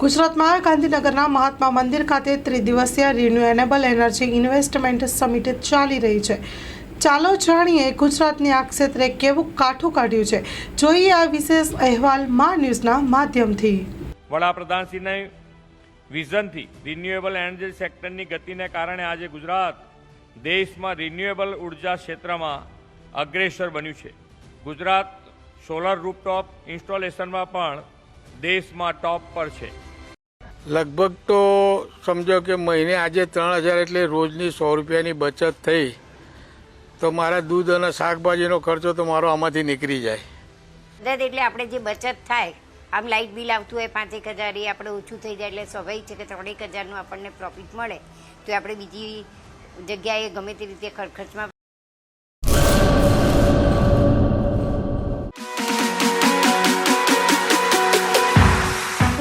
ગુજરાતમાં ગાંધીનગરના મહાત્મા મંદિર ખાતે ત્રિદિવસીય રિન્યુએબલ એનર્જી ઇન્વેસ્ટમેન્ટ સમિટ ચાલી રહી છે. ચાલો જાણીએ ગુજરાતની આ ક્ષેત્રે કેવું કાઠું કાઢ્યું છે. જોઈએ આ વિશેષ અહેવાલ મા ન્યૂઝના માધ્યમથી. વડાપ્રધાનશ્રીના વિઝનથી રિન્યુએબલ એનર્જી સેક્ટરની ગતિને કારણે આજે ગુજરાત દેશમાં રિન્યુએબલ ઊર્જા ક્ષેત્રમાં અગ્રેસર બન્યું છે. ગુજરાત સોલર રૂપટોપ ઇન્સ્ટોલેશનમાં પણ દેશમાં ટોપ પર છે. લગભગ તો સમજો કે મહિને આજે ત્રણ હજાર એટલે રોજની સો રૂપિયાની બચત થઈ. તો મારા દૂધ અને શાકભાજીનો ખર્ચો તો મારો આમાંથી નીકળી જાય. મદદ એટલે આપણે જે બચત થાય આમ લાઇટ બિલ આવતું હોય પાંચેક હજાર એ આપણે ઓછું થઈ જાય એટલે સ્વાભાવિક છે કે ત્રણેક હજારનું આપણને પ્રોફિટ મળે. તો આપણે બીજી જગ્યાએ ગમે તે રીતે ખર્ચ ખર્ચમાં